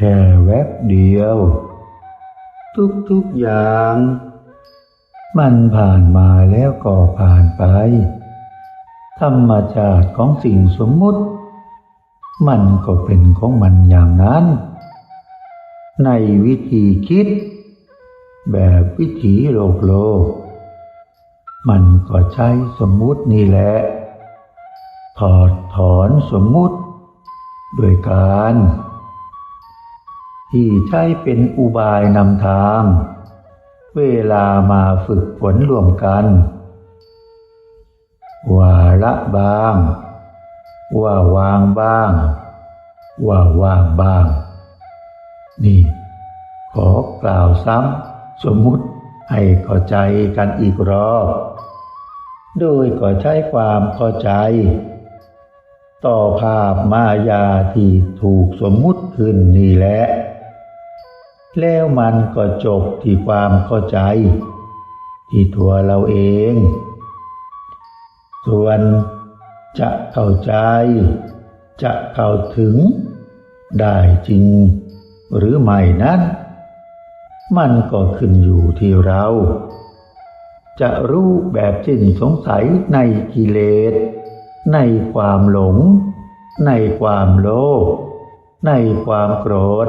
แค่แวบเดียว ทุกๆอย่าง มันผ่านมาแล้วก็ผ่านไป ธรรมชาติของสิ่งสมมุติ มันก็เป็นของมันอย่างนั้น ในวิธีคิด แบบวิถีโลกโลก มันก็ใช้สมมุตินี่แหละ ถอดถอนสมมุติ โดยการ ที่ใช้เป็นอุบายนำทาง เวลามาฝึกฝนรวมกัน ว่าละบ้าง ว่าวางบ้าง ว่าว่างบ้าง นี่ ขอกล่าวซ้ำสมมุติให้เข้าใจกันอีกรอบโดยก็ใช้ความเข้าใจ ต่อภาพมายาที่ถูกสมมุติขึ้นนี่แหละ แล้วมันก็จบที่ความเข้าใจ ที่ตัวเราเอง ส่วนจะเข้าใจ จะเข้าถึง ได้จริง หรือไม่นั้น มันก็ขึ้นอยู่ที่เรา จะรู้แบบสิ้นสงสัยในกิเลส ในความหลง ในความโลภในความโกรธ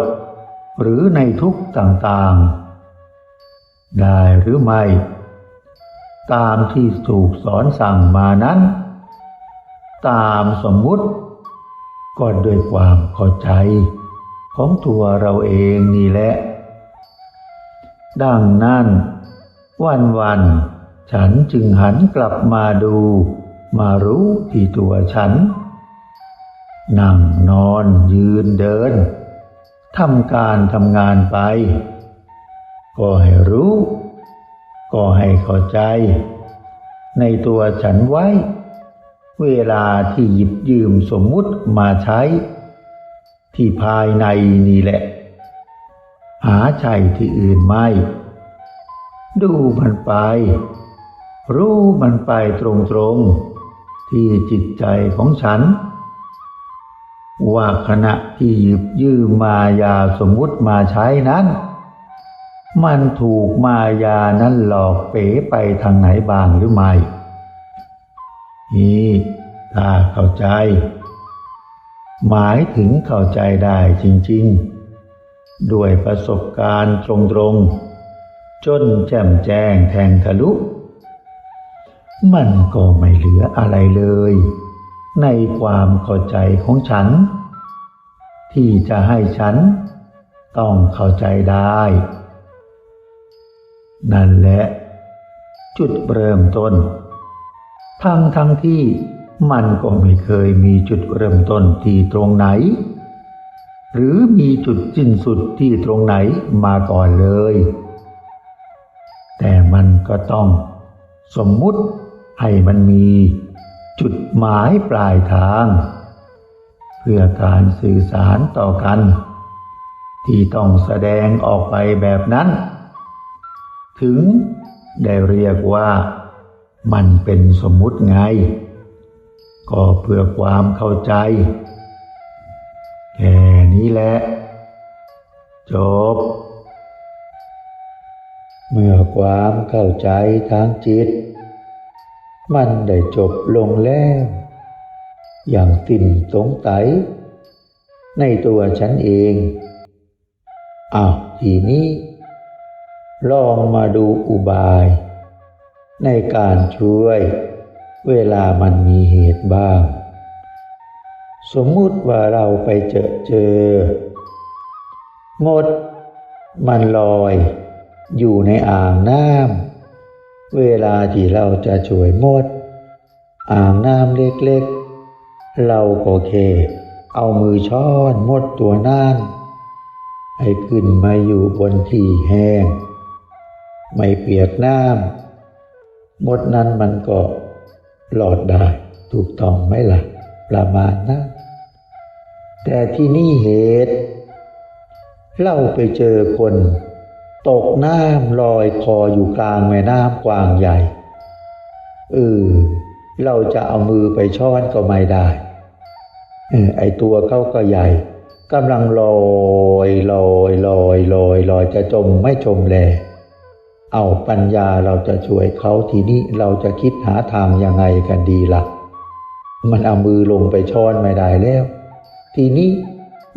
หรือในทุกต่างๆ ได้หรือไม่ ตามที่ถูกสอนสั่งมานั้น ตามสมมุติก็ด้วยความเข้าใจของตัวเราเองนี่แหละ ดังนั้น วันวันๆฉันจึงหันกลับมาดู มารู้ที่ตัวฉัน นั่งนอนยืนเดิน ทำการทำงานไป ก็ให้รู้ ก็ให้เข้าใจ ในตัวฉันไว้ เวลาที่หยิบยืมสมมุติมาใช้ ที่ภายในนี่แหละ หาใช่ที่อื่นไม่ ดูมันไป รู้มันไปตรงๆ ที่จิตใจของฉัน ว่าขณะที่หยิบยืมมายาสมมุติมาใช้นั้น มันถูกมายานั้นหลอกเป๋ไปทางไหนบ้างหรือไม่นี่ถ้าเข้าใจ หมายถึงเข้าใจได้จริงๆ ด้วยประสบการณ์ตรงๆ จนแจ่มแจ้งแทงทะลุ มันก็ไม่เหลืออะไรเลย ในความเข้าใจของฉัน ที่จะให้ฉันต้องเข้าใจได้ นั่นแหละ จุดเริ่มต้น ทั้งทั้งที่มันก็ไม่เคยมีจุดเริ่มต้นที่ตรงไหน หรือมีจุดสิ้นสุดที่ตรงไหนมาก่อนเลย แต่มันก็ต้องสมมุติให้มันมี จุดหมายปลายทาง เพื่อการสื่อสารต่อกัน ที่ต้องแสดงออกไปแบบนั้น ถึงได้เรียกว่ามันเป็นสมมุติไง ก็เพื่อความเข้าใจ แค่นี้แหละ จบ เมื่อความเข้าใจทางจิต มันได้จบลงแล้ว อย่างสิ้นสงสัยในตัวฉันเองอ้าวทีนี้ ลองมาดูอุบาย ในการช่วย เวลามันมีเหตุบ้าง สมมุติว่าเราไปเจอเจอมดมันลอย อยู่ในอ่างน้ำ เวลาที่เราจะช่วยมด อ่างน้ำเล็กๆ เราก็แค่เอามือช้อนมดตัวนั้นให้ขึ้นมาอยู่บนที่แห้ง ไม่เปียกน้ำมดนั้นมันก็หลอดได้ถูกต้องไหมล่ะ ประมาณนั้นแต่ที่นี่เหตุเราไปเจอคน ตกน้ำลอยคออยู่กลางแม่น้ำกว้างใหญ่ เออ เราจะเอามือไปช้อนก็ไม่ได้เออไอตัวเขาก็ใหญ่กำลังลอยลอยลอยลอยลอยจะจมไม่จมแล เอาปัญญาเราจะช่วยเขาทีนี้เราจะคิดหาทางยังไงกันดีละ่ะ มันเอามือลงไปช้อนไม่ได้แล้ว ทีนี้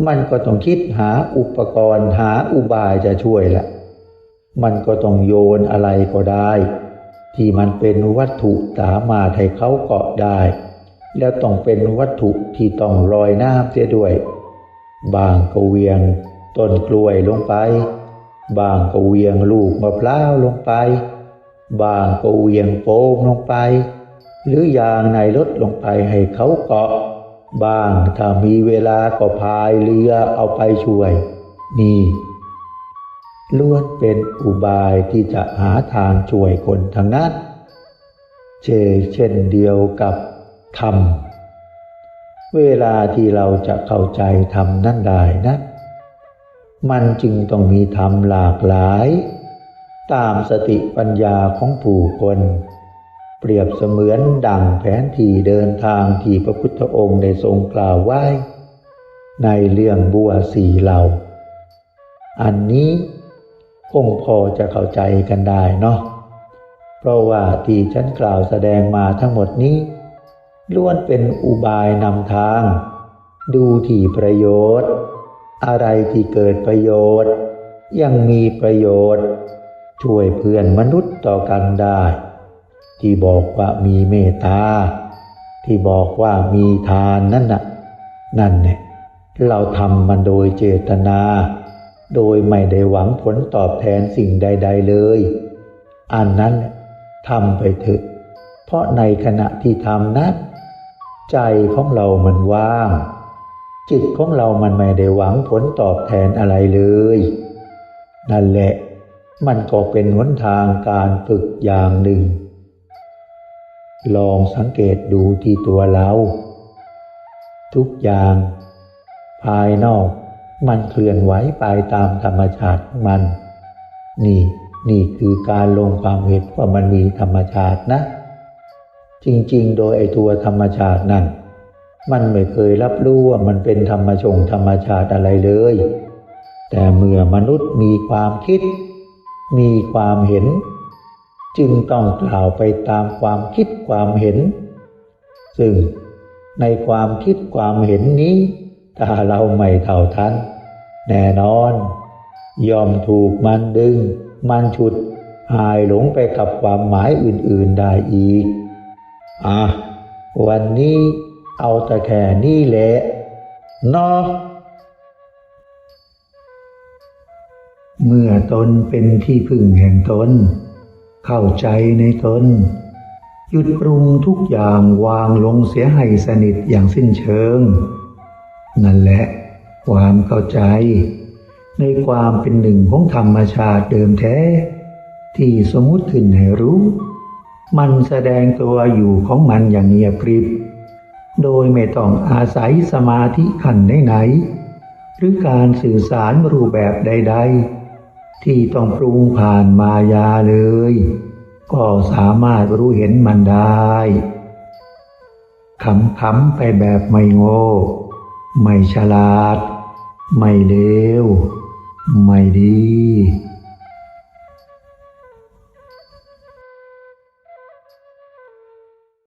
มันก็ต้องคิดหาอุปกรณ์หาอุบายจะช่วยละ มันก็ต้องโยนอะไรก็ได้ ที่มันเป็นวัตถุสามารถให้เขาเกาะได้ แล้วต้องเป็นวัตถุที่ต้องลอยน้ำเสียด้วย บางก็เวียงต้นกล้วยลงไป บางก็เวียงลูกมะพร้าวลงไป บางก็เวียงโฟมลงไป หรือยางในรถลงไปให้เขาเกาะ บางถ้ามีเวลาก็พายเรือเอาไปช่วย นี่ ล้วนเป็นอุบายที่จะหาทางช่วยคนทั้งนั้นเชเช่นเดียวกับธรรม เวลาที่เราจะเข้าใจธรรมนั่นได้นะมันจึงต้องมีธรรมหลากหลาย ตามสติปัญญาของผู้คน เปรียบเสมือนดังแผนที่เดินทางที่พระพุทธองค์ได้ทรงกล่าวไว้ ในเรื่องบัวสีเหล่า อันนี้ คงพอจะเข้าใจกันได้เนาะเพราะว่าที่ฉันกล่าวแสดงมาทั้งหมดนี้ ล้วนเป็นอุบายนำทาง ดูที่ประโยชน์ อะไรที่เกิดประโยชน์ ยังมีประโยชน์ ช่วยเพื่อนมนุษย์ต่อกันได้ ที่บอกว่ามีเมตตาที่บอกว่ามีทานนั่นน่ะนั่นเนี่ยเราทำมันโดยเจตนา โดยไม่ได้หวังผลตอบแทนสิ่งใด ๆ เลย อันนั้นทำไปเถอะ เพราะในขณะที่ทำนั้นใจของเรามันว่าง จิตของเรามันไม่ได้หวังผลตอบแทนอะไรเลย นั่นแหละ มันก็เป็นหนทางการฝึกอย่างหนึ่ง ลองสังเกตดูที่ตัวเรา ทุกอย่าง ภายนอก มันเคลื่อนไหวไปตามธรรมชาติของมัน นี่ นี่คือการลงความเห็นว่ามันมีธรรมชาตินะ จริงๆ โดยไอตัวธรรมชาตินั่น มันไม่เคยรับรู้ว่ามันเป็นธรรมชงธรรมชาติอะไรเลย แต่เมื่อมนุษย์มีความคิด มีความเห็น จึงต้องกล่าวไปตามความคิดความเห็น ซึ่งในความคิดความเห็นนี้ ถ้าเราไม่เท่าทัน แน่นอน ย่อมถูกมันดึง มันฉุดหายหลงไปกับความหมายอื่นๆได้อีก อะ วันนี้เอาแต่แค่นี้แหละเนาะเมื่อตนเป็นที่พึ่งแห่งตน เข้าใจในตน หยุดปรุงทุกอย่างวางลงเสียให้สนิทอย่างสิ้นเชิง นั่นแหละ ความเข้าใจ ในความเป็นหนึ่งของธรรมชาติเดิมแท้ ที่สมมุติขึ้นให้รู้ มันแสดงตัวอยู่ของมันอย่างเงียบกริบ โดยไม่ต้องอาศัยสมาธิขันไหนๆหรือการสื่อสารรูปแบบใด ๆ ที่ต้องปรุงผ่านมายาเลย ก็สามารถรู้เห็นมันได้ขำๆไปแบบไม่โง่ ไม่ฉลาด ไม่เลวไม่ดี